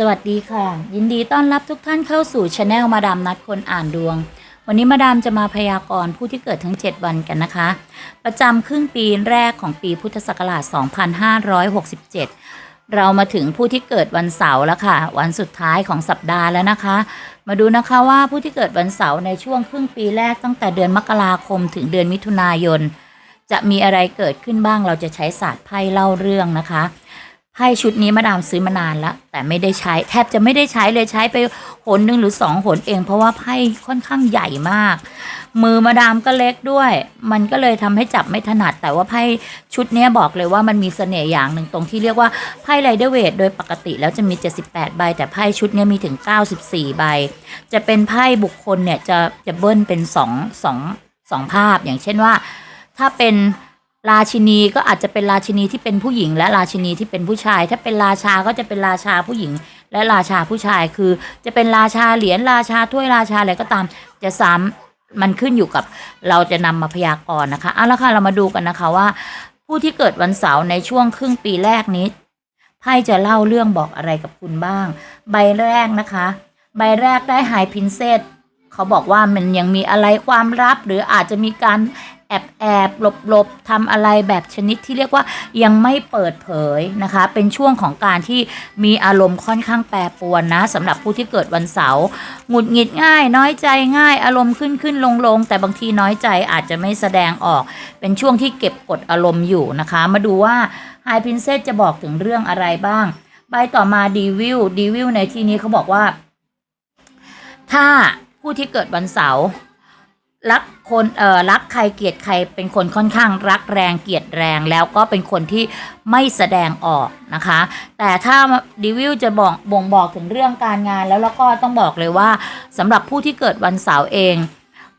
สวัสดีค่ะ ยินดีต้อนรับทุกท่านเข้าสู่ช anel มาดามนัดคนอ่านดวง วันนี้มาดามจะมาพยากรณ์ผู้ที่เกิดทั้ง 7 วันกันนะคะ ประจำครึ่งปีแรกของปีพุทธศักราช 2567 เรามาถึงผู้ที่เกิดวันเสาร์แล้วค่ะ วันสุดท้ายของสัปดาห์แล้วนะคะ มาดูนะคะว่าผู้ที่เกิดวันเสาร์ในช่วงครึ่งปีแรกตั้งแต่เดือนมกราคมถึงเดือนมิถุนายน จะมีอะไรเกิดขึ้นบ้างเราจะใช้ศาสตร์ไพ่เล่าเรื่องนะคะ ไพ่ชุดนี้มาดามซื้อมานานแล้วแต่ไม่ได้ใช้แทบจะไม่ได้ใช้เลยใช้ไปหนหนึ่งหรือสองหนเอง เพราะว่าไพ่ค่อนข้างใหญ่มาก มือมาดามก็เล็กด้วย มันก็เลยทำให้จับไม่ถนัด แต่ว่าไพ่ชุดนี้บอกเลยว่ามันมีเสน่ห์อย่างหนึ่งตรงที่เรียกว่าไพ่ไรเดอร์เวทโดยปกติแล้วจะมี 78 ใบ แต่ไพ่ชุดนี้มีถึง 94 ใบ จะเป็นไพ่บุคคลเนี่ยจะจะเบิ้ลเป็นสองสองสองภาพอย่างเช่นว่า ถ้าเป็น ราชินีก็อาจจะเป็นราชินีที่เป็นผู้หญิง และราชินีที่เป็นผู้ชาย ถ้าเป็นราชาก็จะเป็นราชาผู้หญิง และราชาผู้ชายคือ จะเป็นราชาเหรียญราชาถ้วยราชาอะไรก็ตามจะซ้ำมันขึ้นอยู่กับเราจะนำมาพยากรณ์นะคะเอาละค่ะเรามาดูกันนะคะว่า ผู้ที่เกิดวันเสาร์ในช่วงครึ่งปีแรกนี้ไพ่จะเล่าเรื่องบอกอะไรกับคุณบ้าง ใบแรกนะคะ ใบแรกได้ไฮพินเซตเขาบอกว่ามันยังมีอะไรความลับหรืออาจจะมีการ แอบแอบหลบหลบทำอะไรแบบชนิดที่เรียกว่ายังไม่เปิดเผยนะคะ เป็นช่วงของการที่มีอารมณ์ค่อนข้างแปรปรวนนะสำหรับผู้ที่เกิดวันเสาร์หงุดหงิดง่าย น้อยใจง่าย อารมณ์ขึ้นขึ้นลงลงแต่บางทีน้อยใจอาจจะไม่แสดงออก เป็นช่วงที่เก็บกดอารมณ์อยู่นะคะ มาดูว่าไฮพินเซตจะบอกถึงเรื่องอะไรบ้าง ใบต่อมาดีวิลดีวิลในที่นี้เขาบอกว่า ถ้าผู้ที่เกิดวันเสาร์ รักคนเอ่อรักใครเกลียดใครเป็นคนค่อนข้างรักแรงเกลียดแรงแล้วก็เป็นคนที่ไม่แสดงออกนะคะ แต่ถ้าดีวิลจะบอกบ่งบอกถึงเรื่องการงานแล้วแล้วก็ต้องบอกเลยว่าสำหรับผู้ที่เกิดวันเสาร์เอง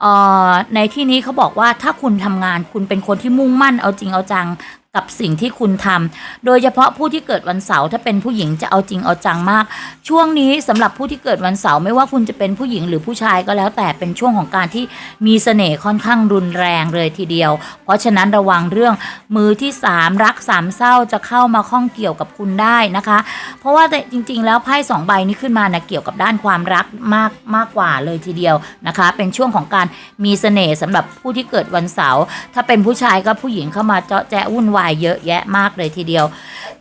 เอ่อในที่นี้เขาบอกว่าถ้าคุณทำงานคุณเป็นคนที่มุ่งมั่นเอาจริงเอาจัง กับสิ่งที่คุณทำโดยเฉพาะผู้ที่เกิดวันเสาร์ถ้าเป็นผู้หญิงจะเอาจริงเอาจังมาก ช่วงนี้สำหรับผู้ที่เกิดวันเสาร์ไม่ว่าคุณจะเป็นผู้หญิงหรือผู้ชายก็แล้ว แต่เป็นช่วงของการที่มีเสน่ห์ค่อนข้างรุนแรงเลยทีเดียว เพราะฉะนั้นระวังเรื่องมือที่สามรักสามเศร้าจะเข้ามาข้องเกี่ยวกับคุณได้นะคะ เพราะว่าแต่จริง ๆ แล้วไพ่สองใบนี้ขึ้นมานะเกี่ยวกับด้านความรักมากมากกว่าเลยทีเดียวนะคะ เป็นช่วงของการมีเสน่ห์สำหรับผู้ที่เกิดวันเสาร์ถ้าเป็นผู้ชายก็ผู้หญิงเข้ามาเจาะแจะวุ่นวายเยอะแยะมากเลยทีเดียว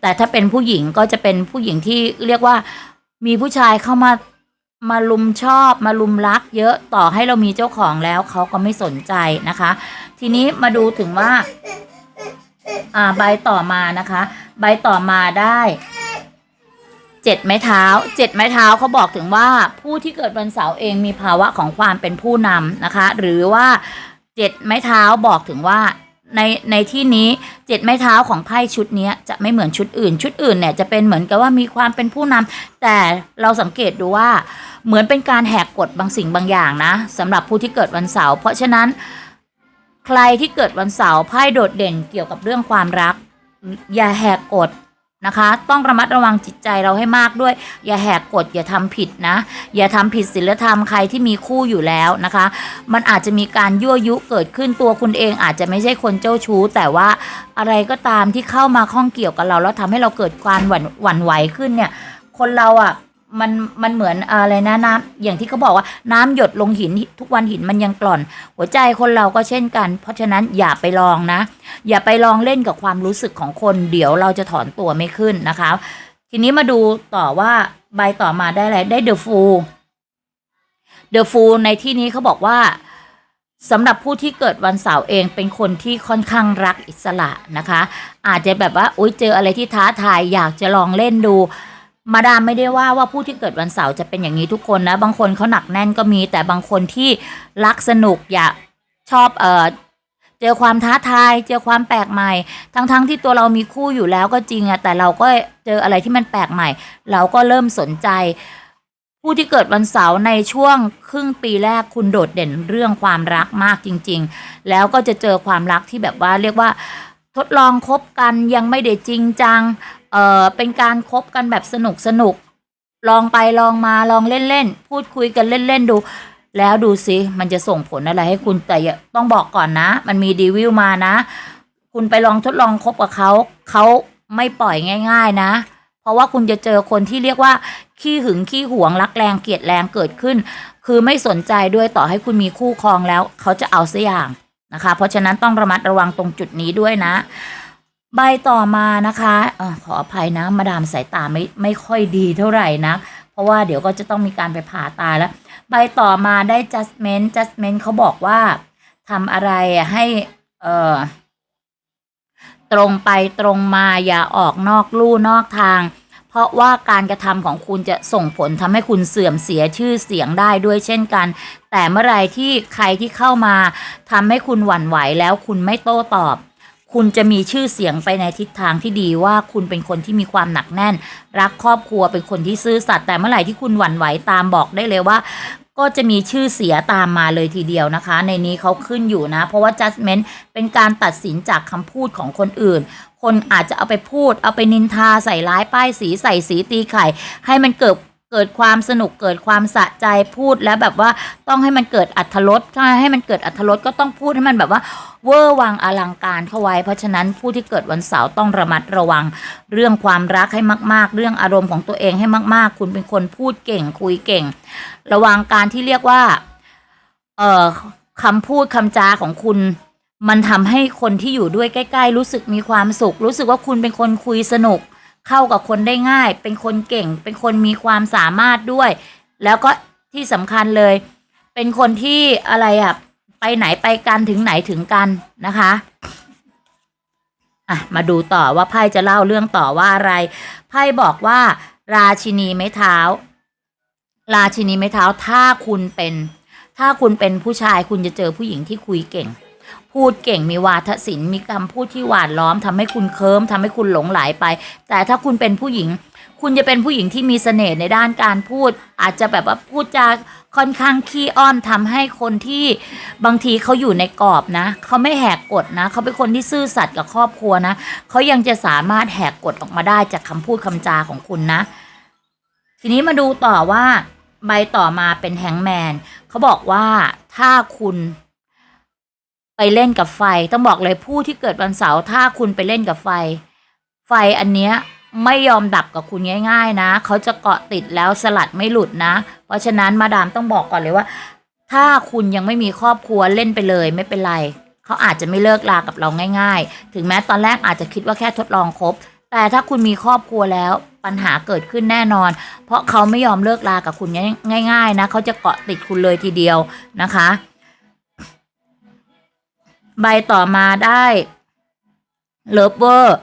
แต่ถ้าเป็นผู้หญิงก็จะเป็นผู้หญิงที่เรียกว่ามีผู้ชายเข้ามามาลุมชอบมาลุมรัก เยอะต่อให้เรามีเจ้าของแล้วเขาก็ไม่สนใจนะคะ ทีนี้มาดูถึงว่าอ่าใบต่อมานะคะ ใบต่อมาได้เจ็ดไม้เท้าเจ็ดไม้เท้าเขาบอกถึงว่าผู้ที่เกิดวันเสาร์เองมีภาวะของความเป็นผู้นำนะคะ หรือว่าเจ็ดไม้เท้าบอกถึงว่า ในในที่นี้เจ็ดไม้เท้าของไพ่ชุดนี้จะไม่เหมือนชุดอื่น ชุดอื่นเนี่ยจะเป็นเหมือนกับว่ามีความเป็นผู้นำแต่เราสังเกตดูว่าเหมือนเป็นการแหกกฎบางสิ่งบางอย่างนะสำหรับผู้ที่เกิดวันเสาร์เพราะฉะนั้นใครที่เกิดวันเสาร์ไพ่โดดเด่นเกี่ยวกับเรื่องความรัก อย่าแหกกฎ นะคะ ต้องระมัดระวังจิตใจเราให้มากด้วย อย่าแหกกฎอย่าทำผิดนะ อย่าทำผิดศีลธรรมใครที่มีคู่อยู่แล้วนะคะ มันอาจจะมีการยั่วยุเกิดขึ้นตัวคุณเอง อาจจะไม่ใช่คนเจ้าชู้ แต่ว่าอะไรก็ตามที่เข้ามาข้องเกี่ยวกับเราแล้วทำให้เราเกิดความหวั่นหวั่นไหวขึ้นเนี่ย คนเราอะ มันมันเหมือนอะไรนะน้ำอย่างที่เขาบอกว่าน้ำหยดลงหินทุกวันหินมันยังกร่อน หัวใจคนเราก็เช่นกัน เพราะฉะนั้นอย่าไปลองนะ อย่าไปลองเล่นกับความรู้สึกของคน เดี๋ยวเราจะถอนตัวไม่ขึ้นนะคะ ทีนี้มาดูต่อว่าใบต่อมาได้อะไรได้เดอะฟูลเดอะฟูลในที่นี้เขาบอกว่าสำหรับผู้ที่เกิดวันเสาร์เองเป็นคนที่ค่อนข้างรักอิสระนะคะ อาจจะแบบว่าอุ้ยเจออะไรที่ท้าทายอยากจะลองเล่นดู มาดามไม่ได้ว่าว่าผู้ที่เกิดวันเสาร์จะเป็นอย่างนี้ทุกคนนะ บางคนเขาหนักแน่นก็มี แต่บางคนที่รักสนุกอยากชอบเออเจอความท้าทาย เจอความแปลกใหม่ ทั้งๆทที่ตัวเรามีคู่อยู่แล้วก็จริงอะแต่เราก็เจออะไรที่มันแปลกใหม่ เราก็เริ่มสนใจ ผู้ที่เกิดวันเสาร์ในช่วงครึ่งปีแรกคุณโดดเด่นเรื่องความรักมากจริง ๆ แล้วก็จะเจอความรักที่แบบว่าเรียกว่าทดลองคบกันยังไม่ได้จริงจัง เออเป็นการคบกันแบบสนุกสนุก ลองไปลองมาลองเล่นเล่นพูดคุยกันเล่นเล่นดู แล้วดูสิมันจะส่งผลอะไรให้คุณแต่ต้องบอกก่อนนะ มันมีดีวิวมานะ คุณไปลองทดลองคบกับเขาเขาไม่ปล่อยง่าย ๆ นะ เพราะว่าคุณจะเจอคนที่เรียกว่า ขี้หึงขี้หวงรักแรงเกลียดแรงเกิดขึ้น คือไม่สนใจด้วยต่อให้คุณมีคู่ครองแล้ว เขาจะเอาเสียอย่างนะคะ เพราะฉะนั้นต้องระมัดระวังตรงจุดนี้ด้วยนะ ใบต่อมานะคะอขออภัยนะ มาดามสายตาไม่ไม่ค่อยดีเท่าไหร่นะ เพราะว่าเดี๋ยวก็จะต้องมีการไปผ่าตาแล้ว ใบต่อมาได้ judgment judgment เขาบอกว่าทำอะไรให้เอ่อตรงไปตรงมาอย่าออกนอกลู่นอกทาง เพราะว่าการกระทำของคุณจะส่งผลทำให้คุณเสื่อมเสียชื่อเสียงได้ด้วยเช่นกัน แต่เมื่อไรที่ใครที่เข้ามาทำให้คุณหวั่นไหวแล้วคุณไม่โต้ตอบ คุณจะมีชื่อเสียงไปในทิศทางที่ดีว่าคุณเป็นคนที่มีความหนักแน่น รักครอบครัวเป็นคนที่ซื่อสัตย์แต่เมื่อไหร่ที่คุณหวั่นไหวตามบอกได้เลยว่า ก็จะมีชื่อเสียตามมาเลยทีเดียวนะคะ ในนี้เขาขึ้นอยู่นะ เพราะว่า judgment เป็นการตัดสินจากคำพูดของคนอื่น คนอาจจะเอาไปพูด เอาไปนินทาใส่ร้ายป้ายสีใส่สีตีไข่ ให้มันเกิด เกิดความสนุกเกิดความสะใจพูดแล้วแบบว่าต้องให้มันเกิดอัธรสถ้าให้มันเกิดอัธรสก็ต้องพูดให้มันแบบว่าเวอร์วังอลังการเข้าไว้ เพราะฉะนั้นผู้ที่เกิดวันเสาร์ต้องระมัดระวัง เรื่องความรักให้มาก ๆ เรื่องอารมณ์ของตัวเองให้มาก ๆ คุณเป็นคนพูดเก่งคุยเก่ง ระวังการที่เรียกว่าเอ่อคำพูดคำจาของคุณมันทำให้คนที่อยู่ด้วยใกล้ ๆ รู้สึกมีความสุข รู้สึกว่าคุณเป็นคนคุยสนุก เข้ากับคนได้ง่าย เป็นคนเก่ง เป็นคนมีความสามารถด้วย แล้วก็ที่สำคัญเลย เป็นคนที่อะไรอะไปไหนไปกันถึงไหนถึงกันนะคะอะมาดูต่อว่าไพ่จะเล่าเรื่องต่อว่าอะไรไพ่บอกว่า ราชินีไม้เท้า ราชินีไม้เท้าถ้าคุณเป็น ถ้าคุณเป็นผู้ชายคุณจะเจอผู้หญิงที่คุยเก่ง พูดเก่งมีวาทศิลป์มีคำพูดที่หวานล้อมทำให้คุณเคิมทำให้คุณหลงไหลไป แต่ถ้าคุณเป็นผู้หญิง คุณจะเป็นผู้หญิงที่มีเสน่ห์ในด้านการพูด อาจจะแบบว่าพูดจาค่อนข้างขี้อ้อนทำให้คนที่บางทีเขาอยู่ในกรอบนะเขาไม่แหกกฎนะเขาเป็นคนที่ซื่อสัตย์กับครอบครัวนะเขายังจะสามารถแหกกฎออกมาได้จากคำพูดคำจาของคุณนะ ทีนี้มาดูต่อว่าใบต่อมาเป็นแฮงแมนเขาบอกว่าถ้าคุณ ไปเล่นกับไฟ ต้องบอกเลยผู้ที่เกิดวันเสาร์ถ้าคุณไปเล่นกับไฟ ไฟอันเนี้ยไม่ยอมดับกับคุณง่าย ๆ นะ เขาจะเกาะติดแล้วสลัดไม่หลุดนะ เพราะฉะนั้นมาดามต้องบอกก่อนเลยว่า ถ้าคุณยังไม่มีครอบครัวเล่นไปเลยไม่เป็นไร เขาอาจจะไม่เลิกลากับเราง่าย ๆ ถึงแม้ตอนแรกอาจจะคิดว่าแค่ทดลองคบ แต่ถ้าคุณมีครอบครัวแล้วปัญหาเกิดขึ้นแน่นอน เพราะเขาไม่ยอมเลิกลากับคุณง่าย ๆ นะ เขาจะเกาะติดคุณเลยทีเดียวนะคะ ใบต่อมาได้เลิฟเวอร์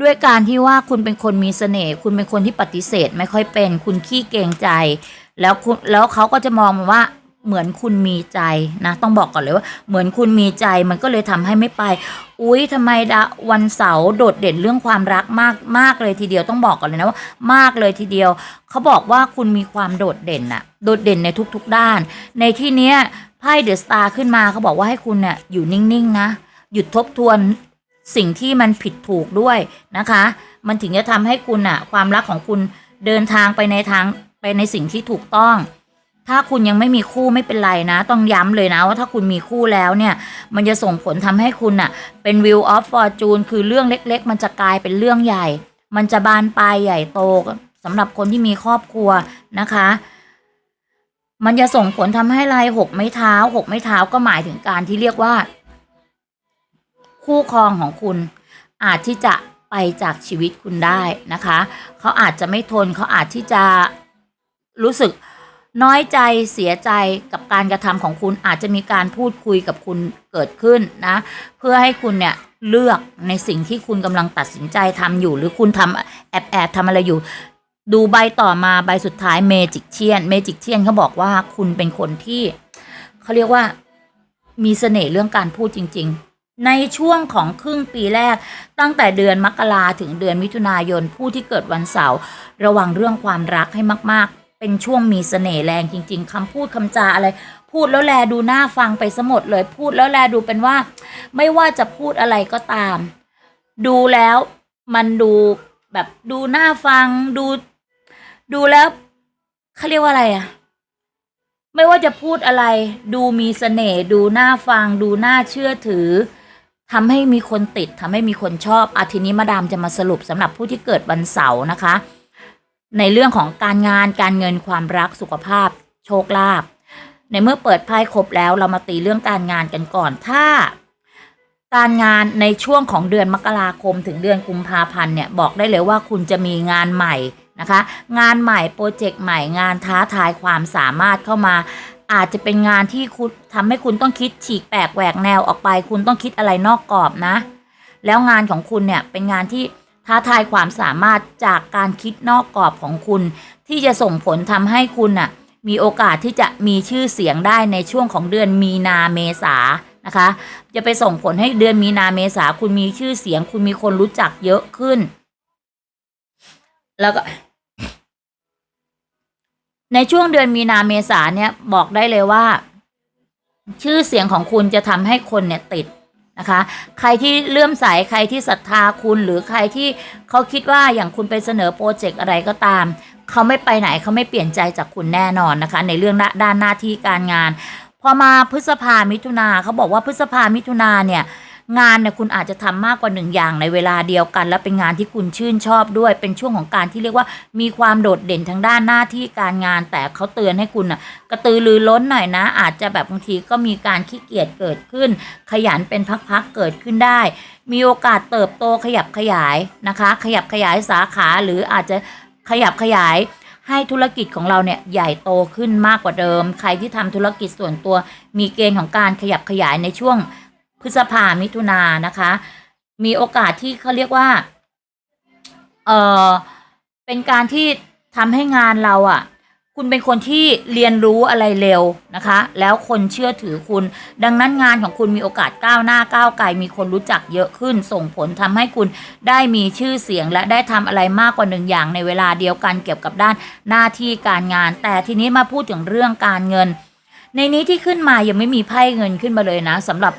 ด้วยการที่ว่าคุณเป็นคนมีเสน่ห์คุณเป็นคนที่ปฏิเสธไม่ค่อยเป็น คุณขี้เกรงใจ แล้วคุณแล้วเขาก็จะมองว่าเหมือนคุณมีใจนะต้องบอกก่อนเลยว่า เหมือนคุณมีใจมันก็เลยทำให้ไม่ไป อุ๊ยทำไมดะวันเสาร์โดดเด่นเรื่องความรักมากมากเลยทีเดียวต้องบอกก่อนเลยนะว่า มากเลยทีเดียว เขาบอกว่าคุณมีความโดดเด่นอะโดดเด่นในทุกๆด้าน ในที่เนี้ย ไพ่เดอะสตาร์ขึ้นมาเขาบอกว่าให้คุณเนี่ยอยู่นิ่งๆนะ หยุดทบทวนสิ่งที่มันผิดถูกด้วยนะคะ มันถึงจะทำให้คุณอะความรักของคุณเดินทางไปในทางไปในสิ่งที่ถูกต้อง ถ้าคุณยังไม่มีคู่ไม่เป็นไรนะ ต้องย้ำเลยนะว่าถ้าคุณมีคู่แล้วเนี่ย มันจะส่งผลทำให้คุณอะเป็น Wheel of Fortune คือเรื่องเล็ก ๆ มันจะกลายเป็นเรื่องใหญ่ มันจะบานปลายใหญ่โตสำหรับคนที่มีครอบครัวนะคะ มันจะส่งผลทำให้ลายหกไม้เท้าหกไม้เท้าก็หมายถึงการที่เรียกว่า คู่ครองของคุณ อาจที่จะไปจากชีวิตคุณได้นะคะ เขาอาจจะไม่ทนเขาอาจที่จะรู้สึกน้อยใจเสียใจกับการกระทำของคุณอาจจะมีการพูดคุยกับคุณเกิดขึ้นนะ เพื่อให้คุณเนี่ยเลือกในสิ่งที่คุณกำลังตัดสินใจทำอยู่ หรือคุณทำแอบแอบทำอะไรอยู่ ดูใบต่อมาใบสุดท้ายเมจิกเชียนเมจิกเชียนเขาบอกว่าคุณเป็นคนที่เขาเรียกว่ามีเสน่ห์เรื่องการพูดจริง ๆ ในช่วงของครึ่งปีแรก ตั้งแต่เดือนมกราถึงเดือนมิถุนายนผู้ที่เกิดวันเสาร์ระวังเรื่องความรักให้มาก ๆ เป็นช่วงมีเสน่ห์แรงจริง ๆคำพูดคำจาอะไร พูดแล้วแลดูหน่าฟังไปสมดเลยพูดแล้วแลดูเป็นว่า ไม่ว่าจะพูดอะไรก็ตาม ดูแล้วมันดูแบบดูหน่าฟังดู ดูแล้วเขาเรียกว่าอะไรอะไม่ว่าจะพูดอะไร ดูมีเสน่ห์ดูน่าฟัง ดูน่าเชื่อถือทำให้มีคนติดทำให้มีคนชอบอาทีนี้มาดามจะมาสรุปสำหรับผู้ที่เกิดวันเสาร์นะคะ ในเรื่องของการงานการเงินความรักสุขภาพ โชคลาภในเมื่อเปิดไพ่ครบแล้วเรามาตีเรื่องการงานกันก่อนถ้า การงานในช่วงของเดือนมกราคมถึงเดือนกุมภาพันธ์เนี่ยบอกได้เลยว่าคุณจะมีงานใหม่ นะคะ งานใหม่โปรเจกต์ใหม่งานท้าทายความสามารถเข้ามา อาจจะเป็นงานที่คุณทำให้คุณต้องคิดฉีกแปลกแหวกแนวออกไป คุณต้องคิดอะไรนอกกรอบนะ แล้วงานของคุณเนี่ยเป็นงานที่ท้าทายความสามารถจากการคิดนอกกรอบของคุณ ที่จะส่งผลทำให้คุณน่ะมีโอกาสที่จะมีชื่อเสียงได้ในช่วงของเดือนมีนาเมษานะคะ จะไปส่งผลให้เดือนมีนาเมษาคุณมีชื่อเสียง คุณมีคนรู้จักเยอะขึ้น แล้วก็ ในช่วงเดือนมีนาเมษาเนี่ยบอกได้เลยว่า ชื่อเสียงของคุณจะทำให้คนเนี่ยติดนะคะ ใครที่เลื่อมใสใครที่ศรัทธาคุณหรือใครที่เขาคิดว่าอย่างคุณไปเสนอโปรเจกต์อะไรก็ตาม เขาไม่ไปไหนเขาไม่เปลี่ยนใจจากคุณแน่นอนนะคะ ในเรื่องด้านหน้าที่การงาน พอมาพฤษภามิถุนาเขาบอกว่าพฤษภามิถุนาเนี่ย งานเนี่ยคุณอาจจะทำมากกว่าหนึ่งอย่างในเวลาเดียวกัน และเป็นงานที่คุณชื่นชอบด้วย เป็นช่วงของการที่เรียกว่ามีความโดดเด่นทางด้านหน้าที่การงาน แต่เขาเตือนให้คุณน่ะกระตือรือร้นหน่อยนะ อาจจะแบบบางทีก็มีการขี้เกียจเกิดขึ้น ขยันเป็นพักๆเกิดขึ้นได้ มีโอกาสเติบโตขยับขยายนะคะ ขยับขยายสาขาหรืออาจจะขยับขยายให้ธุรกิจของเราเนี่ยใหญ่โตขึ้นมากกว่าเดิม ใครที่ทำธุรกิจส่วนตัว มีเกณฑ์ของการขยับขยายในช่วง พฤษภามิถุนานะคะ มีโอกาสที่เขาเรียกว่า เออเป็นการที่ทำให้งานเราอะ่ะ คุณเป็นคนที่เรียนรู้อะไรเร็วนะคะ แล้วคนเชื่อถือคุณ ดังนั้นงานของคุณมีโอกาสก้าวหน้าก้าวไกลมีคนรู้จักเยอะขึ้น ส่งผลทำให้คุณได้มีชื่อเสียงและได้ทำอะไรมากกว่าหนึ่งอย่างในเวลาเดียวกันเกี่ยวกับด้านหน้าที่การงาน แต่ทีนี้มาพูดถึงเรื่องการเงิน ในนี้ที่ขึ้นมายังไม่มีไพ่เงินขึ้นมาเลยนะสำหรับ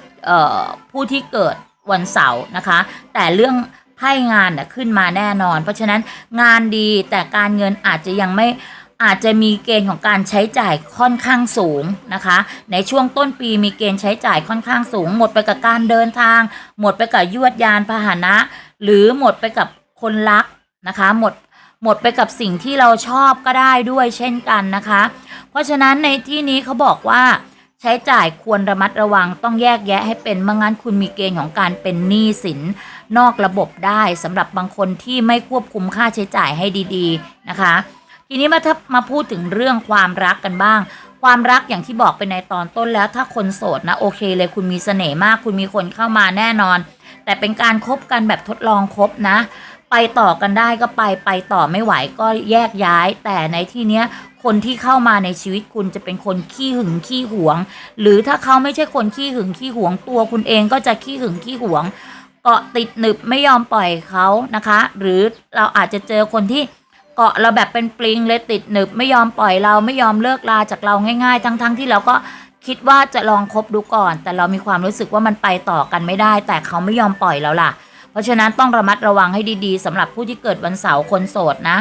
ผู้ที่เกิดวันเสาร์นะคะ แต่เรื่องไพ่งานน่ะขึ้นมาแน่นอน เพราะฉะนั้นงานดีแต่การเงินอาจจะยังไม่อาจจะมีเกณฑ์ของการใช้จ่ายค่อนข้างสูงนะคะ ในช่วงต้นปีมีเกณฑ์ใช้จ่ายค่อนข้างสูง หมดไปกับการเดินทาง หมดไปกับยวดยานพาหนะ หรือหมดไปกับคนรักนะคะ หมดหมดไปกับสิ่งที่เราชอบก็ได้ด้วยเช่นกันนะคะ เพราะฉะนั้นในที่นี้เขาบอกว่า ใช้จ่ายควรระมัดระวังต้องแยกแยะให้เป็นไม่งั้นคุณมีเกณฑ์ของการเป็นหนี้สินนอกระบบได้สำหรับบางคนที่ไม่ควบคุมค่าใช้จ่ายให้ดีๆนะคะ ทีนี้มาถ้ามาพูดถึงเรื่องความรักกันบ้าง ความรักอย่างที่บอกไปในตอนต้นแล้วถ้าคนโสดนะโอเคเลยคุณมีเสน่ห์มาก คุณมีคนเข้ามาแน่นอน แต่เป็นการคบกันแบบทดลองคบนะ ไปต่อกันได้ก็ไปไปต่อไม่ไหวก็แยกย้าย แต่ในที่เนี้ยคนที่เข้ามาในชีวิตคุณจะเป็นคนขี้หึงขี้หวง หรือถ้าเขาไม่ใช่คนขี้หึงขี้หวงตัวคุณเองก็จะขี้หึงขี้หวงเกาะติดหนึบไม่ยอมปล่อยเขานะคะ หรือเราอาจจะเจอคนที่เกาะเราแบบเป็นปลิงเลยติดหนึบไม่ยอมปล่อยเราไม่ยอมเลิกลาจากเราง่าย ๆ ทั้งๆที่เราก็คิดว่าจะลองคบดูก่อน แต่เรามีความรู้สึกว่ามันไปต่อกันไม่ได้ แต่เขาไม่ยอมปล่อยเราล่ะ เพราะฉะนั้นต้องระมัดระวังให้ดีๆสำหรับผู้ที่เกิดวันเสาร์คนโสดนะ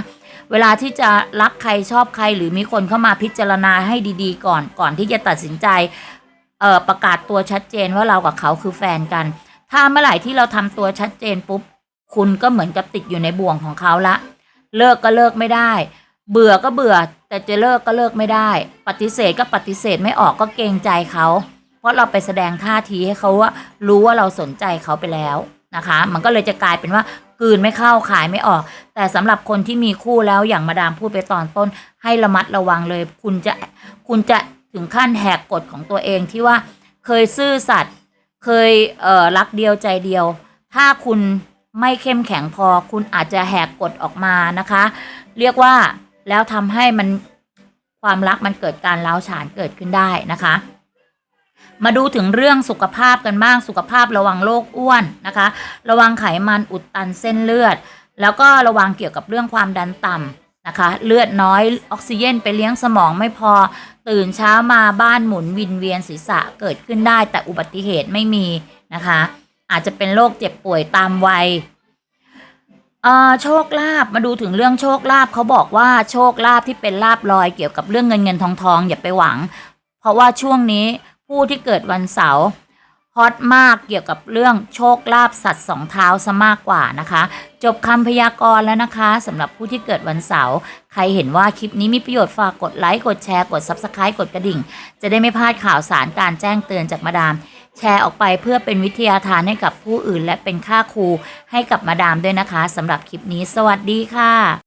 เวลาที่จะรักใครชอบใครหรือมีคนเข้ามาพิจารณาให้ดีๆ ก่อนก่อนที่จะตัดสินใจเออประกาศตัวชัดเจนว่าเรากับเขาคือแฟนกัน ถ้าเมื่อไหร่ที่เราทำตัวชัดเจนปุ๊บคุณก็เหมือนกับติดอยู่ในบ่วงของเขาละ เลิกก็เลิกไม่ได้ เบื่อก็เบื่อ แต่จะเลิกก็เลิกไม่ได้ ปฏิเสธก็ปฏิเสธไม่ออกก็เกรงใจเขา เพราะเราไปแสดงท่าทีให้เขาว่ารู้ว่าเราสนใจเขาไปแล้ว นะคะ มันก็เลยจะกลายเป็นว่ากืนไม่เข้าขายไม่ออก แต่สำหรับคนที่มีคู่แล้วอย่างมาดามพูดไปตอนต้น ให้ระมัดระวังเลย คุณจะคุณจะถึงขั้นแหกกฎของตัวเองที่ว่าเคยซื่อสัตย์เคยเอ่อรักเดียวใจเดียว ถ้าคุณไม่เข้มแข็งพอ คุณอาจจะแหกกฎออกมานะคะ เรียกว่าแล้วทำให้มันความรักมันเกิดการเล้าฉานเกิดขึ้นได้นะคะ มาดูถึงเรื่องสุขภาพกันบ้างสุขภาพระวังโรคอ้วนนะคะ ระวังไขมันอุดตันเส้นเลือด แล้วก็ระวังเกี่ยวกับเรื่องความดันต่ำนะคะ เลือดน้อยออกซิเจนไปเลี้ยงสมองไม่พอตื่นเช้ามาบ้านหมุนวินเวียนศีรษะเกิดขึ้นได้ แต่อุบัติเหตุไม่มีนะคะ อาจจะเป็นโรคเจ็บป่วยตามวัยเออโชคลาภมาดูถึงเรื่องโชคลาภเขาบอกว่าโชคลาภที่เป็นลาบลอยเกี่ยวกับเรื่องเงินเงินทองทองอย่าไปหวัง เพราะว่าช่วงนี้ ผู้ที่เกิดวันเสาร์ฮอตมากเกี่ยวกับเรื่องโชคลาภสัตว์สองเท้าซะมากกว่านะคะ จบคำพยากรณ์แล้วนะคะสำหรับผู้ที่เกิดวันเสาร์ใครเห็นว่าคลิปนี้มีประโยชน์ฝากกดไลค์กดแชร์กด Subscribe กดกระดิ่ง จะได้ไม่พลาดข่าวสารการแจ้งเตือนจากมาดาม แชร์ออกไปเพื่อเป็นวิทยาทานให้กับผู้อื่น และเป็นค่าครูให้กับมาดามด้วยนะคะสำหรับคลิปนี้ สวัสดีค่ะ